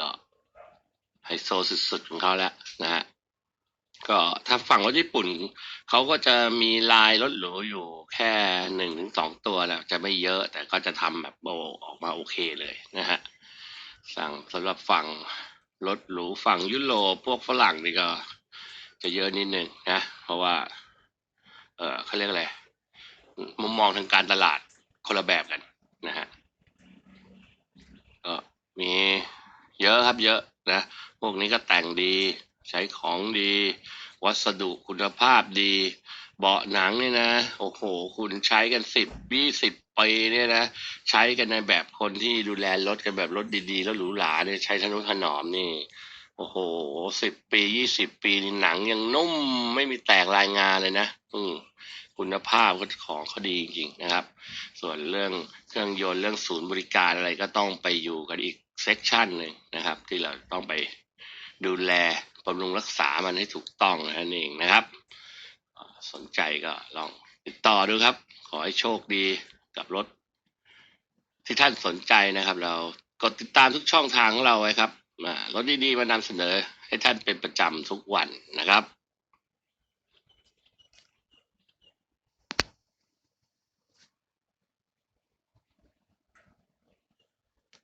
ก็ไฮโซสุดๆของเขาแล้วนะฮะก็ถ้าฝั่งรถญี่ปุ่นเขาก็จะมีลายรถหรูอยู่แค่หนึ่งถึงสองตัวแหละจะไม่เยอะ แต่ก็จะทำแบบโบออกมาโอเคเลยนะฮะสั่งสำหรับฝั่งรถหรูฝั่งยุโรปพวกฝรั่งนี่ก็ จะเยอะนิดนึงนะเพราะว่า เออเขาเรียกอะไรมุมมองทางการตลาดคนละแบบกันนะฮะก็มี เยอะครับเยอะนะ พวกนี้ก็แต่งดีใช้ของดี วัสดุคุณภาพดี เบาะหนังเนี่ยนะ โอ้โห คุณใช้กันสิบยี่สิบปีเนี่ยนะ ใช้กันในแบบคนที่ดูแลรถกันแบบรถดีๆ แล้วหรูหราเนี่ยใช้ทนุถนอมนี่ โอ้โหสิบปียี่สิบปีหนังยังนุ่มไม่มีแตกรายงานเลยนะ อืม คุณภาพก็ของเขาดีจริงๆนะครับ ส่วนเรื่องเครื่องยนต์เรื่องศูนย์บริการอะไรก็ต้องไปอยู่กันอีกเซกชันหนึ่งนะครับ ที่เราต้องไปดูแลบำรุงรักษามันให้ถูกต้องนั่นเองนะครับ สนใจก็ลองติดต่อดูครับ ขอให้โชคดีกับรถ ที่ท่านสนใจนะครับ เรากดติดตามทุกช่องทางของเราไว้ครับรถดีๆมานำเสนอให้ท่านเป็นประจำทุกวันนะครับ